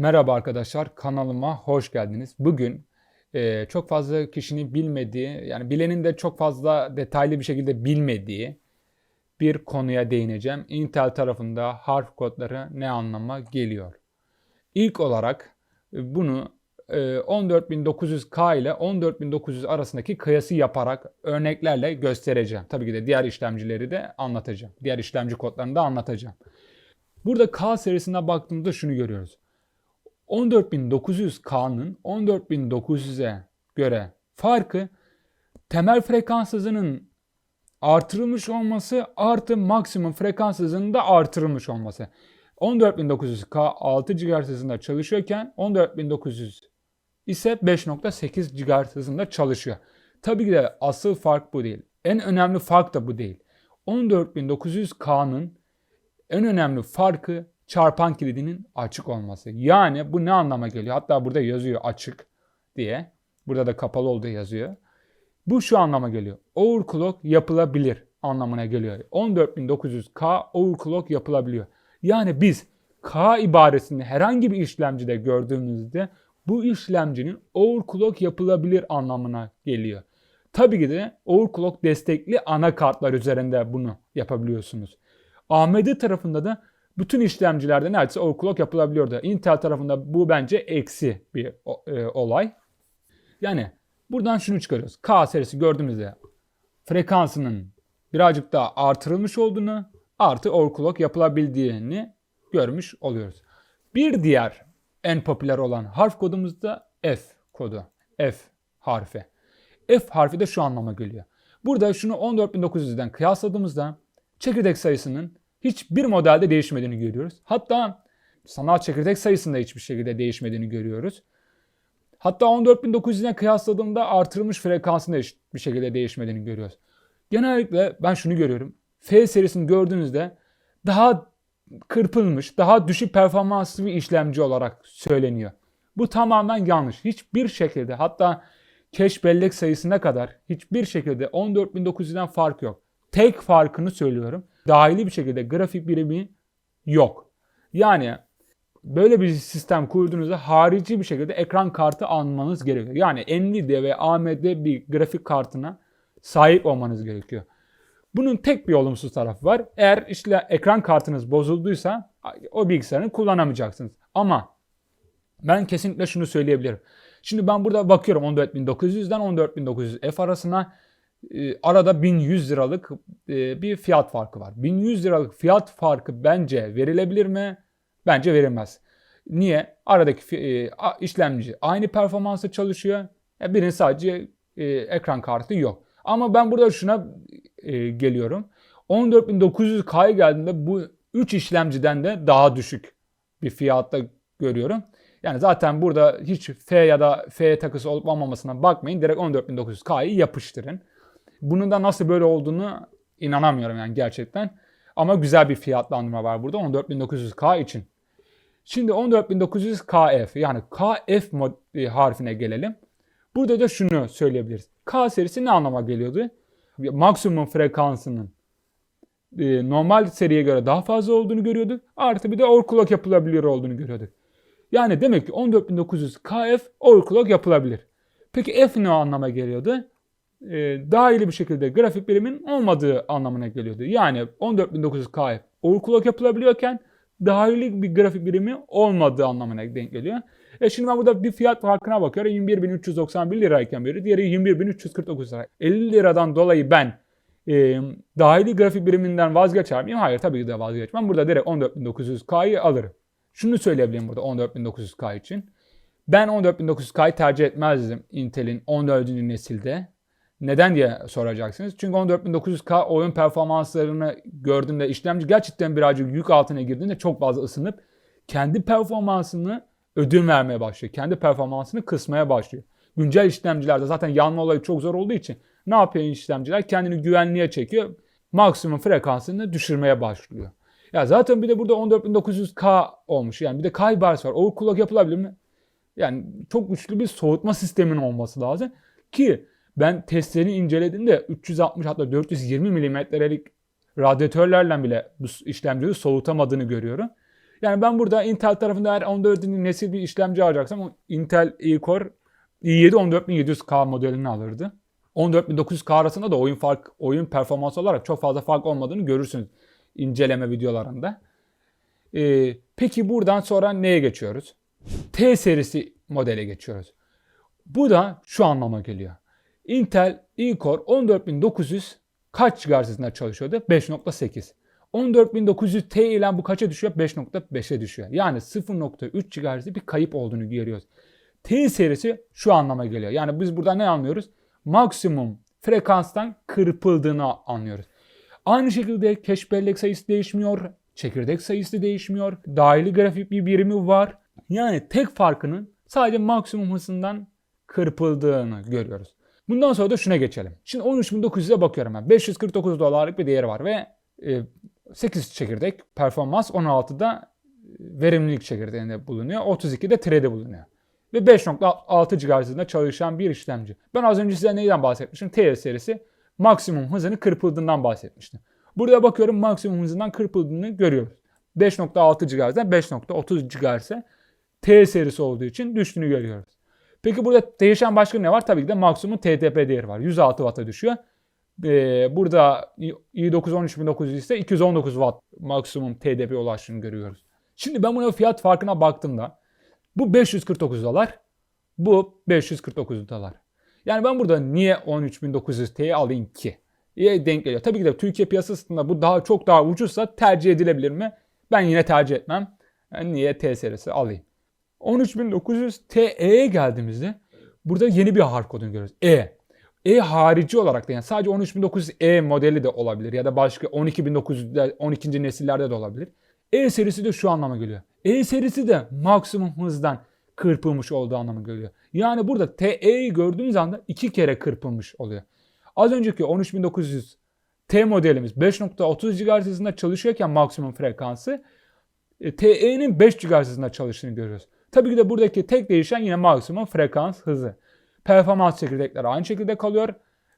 Merhaba arkadaşlar, kanalıma hoş geldiniz. Bugün e, çok fazla kişinin bilmediği, yani bilenin de çok fazla detaylı bir şekilde bilmediği bir konuya değineceğim. Intel tarafında harf kodları ne anlama geliyor? İlk olarak e, bunu e, 14900K ile 14900 arasındaki kıyası yaparak örneklerle göstereceğim. Tabii ki de diğer işlemcileri de anlatacağım. Diğer işlemci kodlarını da anlatacağım. Burada K serisine baktığımızda şunu görüyoruz. 14900K'nın 14900'e göre farkı temel frekans hızının artırılmış olması artı maksimum frekans hızının da artırılmış olması. 14900K 6 GHz hızında çalışıyorken 14900 ise 5.8 GHz hızında çalışıyor. Tabii ki de asıl fark bu değil. En önemli fark da bu değil. 14900K'nın en önemli farkı çarpan kilidinin açık olması. Yani bu ne anlama geliyor? Hatta burada yazıyor açık diye. Burada da kapalı olduğu yazıyor. Bu şu anlama geliyor. Overclock yapılabilir anlamına geliyor. 14900K overclock yapılabiliyor. Yani biz K ibaresini herhangi bir işlemcide gördüğümüzde bu işlemcinin overclock yapılabilir anlamına geliyor. Tabii ki de overclock destekli anakartlar üzerinde bunu yapabiliyorsunuz. AMD tarafında da bütün işlemcilerde neredeyse overclock yapılabiliyordu. Intel tarafında bu bence eksi bir e, olay. Yani buradan şunu çıkarıyoruz. K serisi gördüğümüzde frekansının birazcık daha artırılmış olduğunu artı overclock yapılabildiğini görmüş oluyoruz. Bir diğer en popüler olan harf kodumuz da F kodu. F harfi. F harfi de şu anlama geliyor. Burada şunu 14900'den kıyasladığımızda çekirdek sayısının hiçbir modelde değişmediğini görüyoruz. Hatta sanal çekirdek sayısında hiçbir şekilde değişmediğini görüyoruz. Hatta 14900'e kıyasladığımda artırılmış frekansında bir şekilde değişmediğini görüyoruz. Genellikle ben şunu görüyorum. F serisini gördüğünüzde daha kırpılmış, daha düşük performanslı bir işlemci olarak söyleniyor. Bu tamamen yanlış. Hiçbir şekilde hatta cache bellek sayısına kadar hiçbir şekilde 14900'den fark yok. Tek farkını söylüyorum dahili bir şekilde grafik birimi yok. Yani böyle bir sistem kurduğunuzda harici bir şekilde ekran kartı almanız gerekiyor. Yani Nvidia ve AMD bir grafik kartına sahip olmanız gerekiyor. Bunun tek bir olumsuz tarafı var. Eğer işte ekran kartınız bozulduysa o bilgisayarı kullanamayacaksınız. Ama ben kesinlikle şunu söyleyebilirim. Şimdi ben burada bakıyorum 14900'den 14900F arasına arada 1100 liralık e, bir fiyat farkı var. 1100 liralık fiyat farkı bence verilebilir mi? Bence verilmez. Niye? Aradaki e, işlemci aynı performansı çalışıyor. Birinin sadece ekran kartı yok. Ama ben burada şuna geliyorum. 14900K'ya geldiğinde bu 3 işlemciden de daha düşük bir fiyatta görüyorum. Yani zaten burada hiç F ya da F takısı olup olmamasına bakmayın. Direkt 14900K'yı yapıştırın. Bunun da nasıl böyle olduğunu inanamıyorum yani gerçekten. Ama güzel bir fiyatlandırma var burada 14900K için. Şimdi 14900KF yani KF e, harfine gelelim. Burada da şunu söyleyebiliriz. K serisi ne anlama geliyordu? Maksimum frekansının e, normal seriye göre daha fazla olduğunu görüyorduk. Artı bir de overclock yapılabiliyor olduğunu görüyorduk. Yani demek ki 14900 KF overclock yapılabilir. Peki F ne anlama geliyordu? E, dahili bir şekilde grafik birimin olmadığı anlamına geliyordu. Yani 14900K overclock yapılabiliyorken dahili bir grafik birimi olmadığı anlamına denk geliyor. E şimdi ben burada bir fiyat farkına bakıyorum. 21.391 lirayken biri, diğeri 21.349 lira. 50 liradan dolayı ben e, dahili grafik biriminden vazgeçer miyim? Hayır tabii ki de vazgeçmem. Burada direkt 14.900K'yı alırım. Şunu söyleyebilirim burada 14.900K için. Ben 14.900K'yı tercih etmezdim Intel'in 14. nesilde. Neden diye soracaksınız. Çünkü 14900K oyun performanslarını gördüğümde işlemci gerçekten birazcık yük altına girdiğinde çok fazla ısınıp kendi performansını ödül vermeye başlıyor. Kendi performansını kısmaya başlıyor. Güncel işlemcilerde zaten yanma olayı çok zor olduğu için ne yapıyor işlemciler? Kendini güvenliğe çekiyor. Maksimum frekansını düşürmeye başlıyor. Ya zaten bir de burada 14900K olmuş. Yani bir de K ibaresi var. Overclock yapılabilir mi? Yani çok güçlü bir soğutma sisteminin olması lazım. Ki ben testlerini incelediğimde 360 hatta 420 milimetrelik radyatörlerle bile bu işlemciyi soğutamadığını görüyorum. Yani ben burada Intel tarafında eğer 14. nesil bir işlemci alacaksam Intel e-Core i7 14700K modelini alırdı. 14900K arasında da oyun fark oyun performansı olarak çok fazla fark olmadığını görürsünüz inceleme videolarında. Ee, peki buradan sonra neye geçiyoruz? T serisi modele geçiyoruz. Bu da şu anlama geliyor. Intel e-Core 14900 kaç GHz hızında çalışıyordu? 5.8. 14900T ile bu kaça düşüyor? 5.5'e düşüyor. Yani 0.3 GHz'de bir kayıp olduğunu görüyoruz. T serisi şu anlama geliyor. Yani biz burada ne anlıyoruz? Maksimum frekanstan kırpıldığını anlıyoruz. Aynı şekilde keş bellek sayısı değişmiyor. Çekirdek sayısı değişmiyor. Dahili grafik bir birimi var. Yani tek farkının sadece maksimum hızından kırpıldığını görüyoruz. Bundan sonra da şuna geçelim. Şimdi 13.900'e bakıyorum ben. 549 dolarlık bir değeri var ve e, 8 çekirdek performans 16'da verimlilik çekirdeğinde bulunuyor. 32'de TR'de bulunuyor. Ve 5.6 GHz hızında çalışan bir işlemci. Ben az önce size neyden bahsetmiştim? TL serisi maksimum hızını kırpıldığından bahsetmiştim. Burada bakıyorum maksimum hızından kırpıldığını görüyoruz. 5.6 GHz'den 5.30 GHz'e T serisi olduğu için düştüğünü görüyoruz. Peki burada değişen başka ne var? Tabii ki de maksimum TDP değeri var. 106 Watt'a düşüyor. Ee, burada i9 13900 ise 219 Watt maksimum TDP ulaştığını görüyoruz. Şimdi ben buna fiyat farkına baktığımda bu 549 dolar, bu 549 dolar. Yani ben burada niye 13900T'yi alayım ki? İyi denk geliyor. Tabii ki de Türkiye piyasasında bu daha çok daha ucuzsa tercih edilebilir mi? Ben yine tercih etmem. Yani niye T serisi alayım? 13900 TE'ye geldiğimizde burada yeni bir harf kodunu görüyoruz. E. E harici olarak da yani sadece 13900E modeli de olabilir ya da başka 12900'de 12. nesillerde de olabilir. E serisi de şu anlama geliyor. E serisi de maksimum hızdan kırpılmış olduğu anlamı geliyor. Yani burada TE'yi gördüğümüz anda iki kere kırpılmış oluyor. Az önceki 13900 T modelimiz 5.30 GHz hızında çalışıyorken maksimum frekansı e, TE'nin 5 GHz hızında çalıştığını görüyoruz. Tabii ki de buradaki tek değişen yine maksimum frekans hızı. Performans çekirdekleri aynı şekilde kalıyor.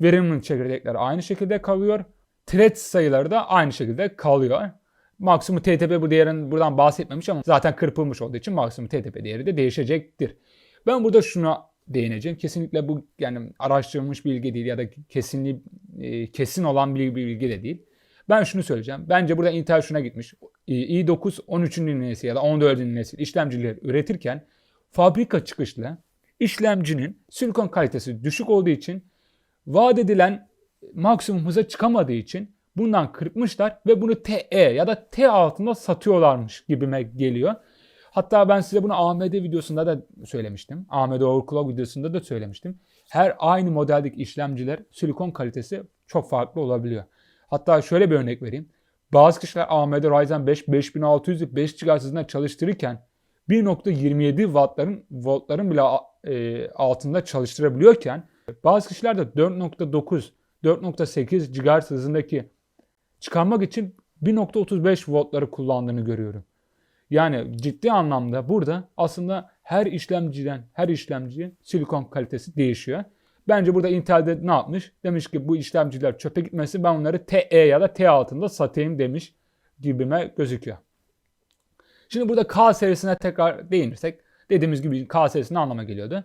Verimlilik çekirdekleri aynı şekilde kalıyor. Thread sayıları da aynı şekilde kalıyor. Maksimum TTP bu değerin buradan bahsetmemiş ama zaten kırpılmış olduğu için maksimum TTP değeri de değişecektir. Ben burada şuna değineceğim. Kesinlikle bu yani araştırılmış bilgi değil ya da kesinli, e, kesin olan bir bilgi de değil. Ben şunu söyleyeceğim. Bence burada Intel şuna gitmiş. i9 13. nesil ya da 14. nesil işlemcileri üretirken fabrika çıkışlı işlemcinin silikon kalitesi düşük olduğu için vaat edilen maksimum hıza çıkamadığı için bundan kırpmışlar ve bunu TE ya da T altında satıyorlarmış gibime geliyor. Hatta ben size bunu AMD videosunda da söylemiştim. AMD Overclock videosunda da söylemiştim. Her aynı modeldeki işlemciler silikon kalitesi çok farklı olabiliyor. Hatta şöyle bir örnek vereyim. Bazı kişiler AMD Ryzen 5 5600 5 GHz hızında çalıştırırken 1.27 wattların voltların bile e, altında çalıştırabiliyorken bazı kişiler de 4.9 4.8 GHz hızındaki çıkarmak için 1.35 voltları kullandığını görüyorum. Yani ciddi anlamda burada aslında her işlemciden her işlemci silikon kalitesi değişiyor. Bence burada Intel'de ne yapmış? Demiş ki bu işlemciler çöpe gitmesin ben onları TE ya da T altında satayım demiş gibime gözüküyor. Şimdi burada K serisine tekrar değinirsek dediğimiz gibi K serisi ne anlama geliyordu?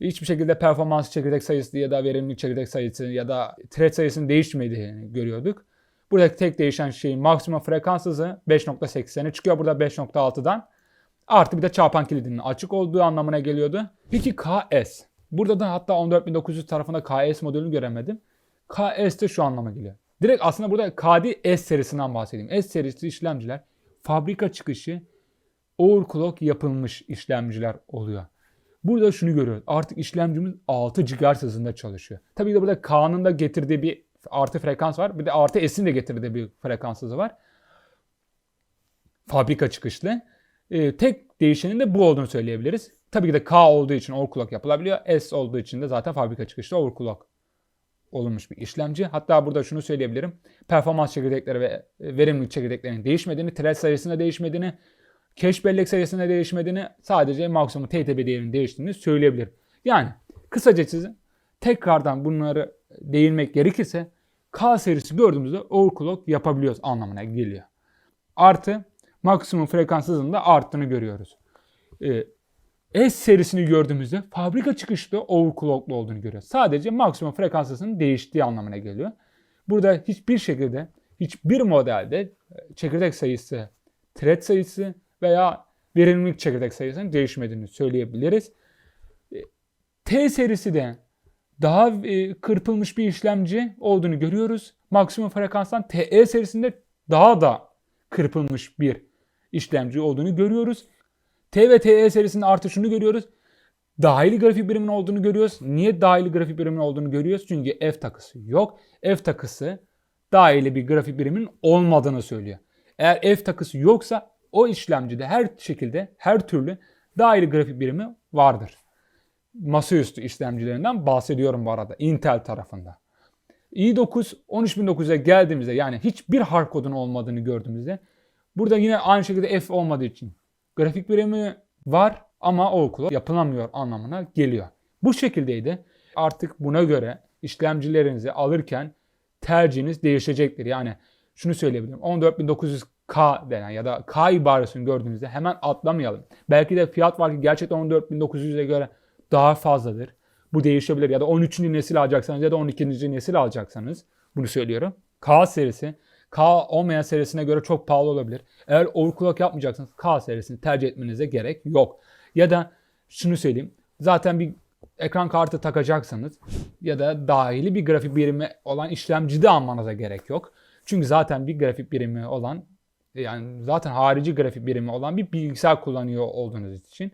Hiçbir şekilde performans çekirdek sayısı ya da verimlilik çekirdek sayısı ya da thread sayısının değişmediğini görüyorduk. Buradaki tek değişen şey maksimum frekans hızı 5.80'e çıkıyor burada 5.6'dan. Artı bir de çarpan kilidinin açık olduğu anlamına geliyordu. Peki KS. Burada da hatta 14900 tarafında KS modelini göremedim. KS de şu anlama geliyor. Direkt aslında burada KD S serisinden bahsedeyim. S serisi işlemciler fabrika çıkışı overclock yapılmış işlemciler oluyor. Burada şunu görüyoruz. Artık işlemcimiz 6 GHz hızında çalışıyor. Tabii de burada K'nın da getirdiği bir artı frekans var. Bir de artı S'in de getirdiği bir frekans hızı var. Fabrika çıkışlı. Ee, tek değişenin de bu olduğunu söyleyebiliriz. Tabii ki de K olduğu için overclock yapılabiliyor. S olduğu için de zaten fabrika çıkışlı overclock olunmuş bir işlemci. Hatta burada şunu söyleyebilirim. Performans çekirdekleri ve verimlilik çekirdeklerinin değişmediğini, thread sayısında değişmediğini, cache bellek sayısında değişmediğini, sadece maksimum TTP değerinin değiştiğini söyleyebilirim. Yani kısacası tekrardan bunları değinmek gerekirse K serisi gördüğümüzde overclock yapabiliyoruz anlamına geliyor. Artı maksimum frekans hızında arttığını görüyoruz. Ee, S serisini gördüğümüzde fabrika çıkışlı overclocklu olduğunu görüyoruz. Sadece maksimum frekans hızının değiştiği anlamına geliyor. Burada hiçbir şekilde hiçbir modelde e, çekirdek sayısı, thread sayısı veya verimlilik çekirdek sayısının değişmediğini söyleyebiliriz. E, T serisi de daha e, kırpılmış bir işlemci olduğunu görüyoruz. Maksimum frekanstan TE serisinde daha da kırpılmış bir işlemci olduğunu görüyoruz. T ve TE serisinin artışını görüyoruz. Dahili grafik birimin olduğunu görüyoruz. Niye dahili grafik birimin olduğunu görüyoruz? Çünkü F takısı yok. F takısı dahili bir grafik birimin olmadığını söylüyor. Eğer F takısı yoksa o işlemcide her şekilde, her türlü dahili grafik birimi vardır. Masaüstü işlemcilerinden bahsediyorum bu arada Intel tarafında. i9 13900'e geldiğimizde yani hiçbir hard kodun olmadığını gördüğümüzde burada yine aynı şekilde F olmadığı için grafik birimi var ama o okula yapılamıyor anlamına geliyor. Bu şekildeydi. Artık buna göre işlemcilerinizi alırken tercihiniz değişecektir. Yani şunu söyleyebilirim. 14900K denen ya da K ibaresini gördüğünüzde hemen atlamayalım. Belki de fiyat farkı gerçekten 14900'e göre daha fazladır. Bu değişebilir ya da 13. nesil alacaksanız ya da 12. nesil alacaksanız bunu söylüyorum. K serisi K olmayan serisine göre çok pahalı olabilir. Eğer overclock yapmayacaksanız K serisini tercih etmenize gerek yok. Ya da şunu söyleyeyim. Zaten bir ekran kartı takacaksanız ya da dahili bir grafik birimi olan işlemci de almanıza gerek yok. Çünkü zaten bir grafik birimi olan yani zaten harici grafik birimi olan bir bilgisayar kullanıyor olduğunuz için.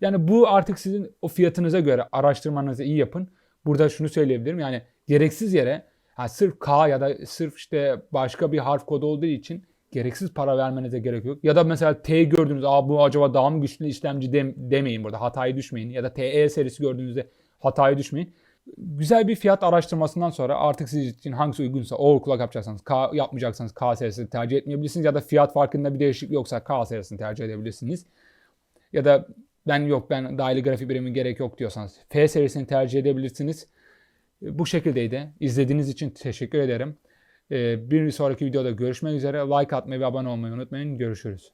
Yani bu artık sizin o fiyatınıza göre araştırmanızı iyi yapın. Burada şunu söyleyebilirim yani gereksiz yere ha, sırf K ya da sırf işte başka bir harf kodu olduğu için gereksiz para vermenize gerek yok. Ya da mesela T gördüğünüzde Aa, bu acaba daha mı güçlü işlemci dem- demeyin burada hataya düşmeyin. Ya da TE serisi gördüğünüzde hataya düşmeyin. Güzel bir fiyat araştırmasından sonra artık sizin için hangisi uygunsa overclock yapacaksanız K yapmayacaksanız K serisini tercih etmeyebilirsiniz. Ya da fiyat farkında bir değişiklik yoksa K serisini tercih edebilirsiniz. Ya da ben yok ben dahili grafik birimi gerek yok diyorsanız F serisini tercih edebilirsiniz. Bu şekildeydi. İzlediğiniz için teşekkür ederim. Ee, Bir sonraki videoda görüşmek üzere. Like atmayı ve abone olmayı unutmayın. Görüşürüz.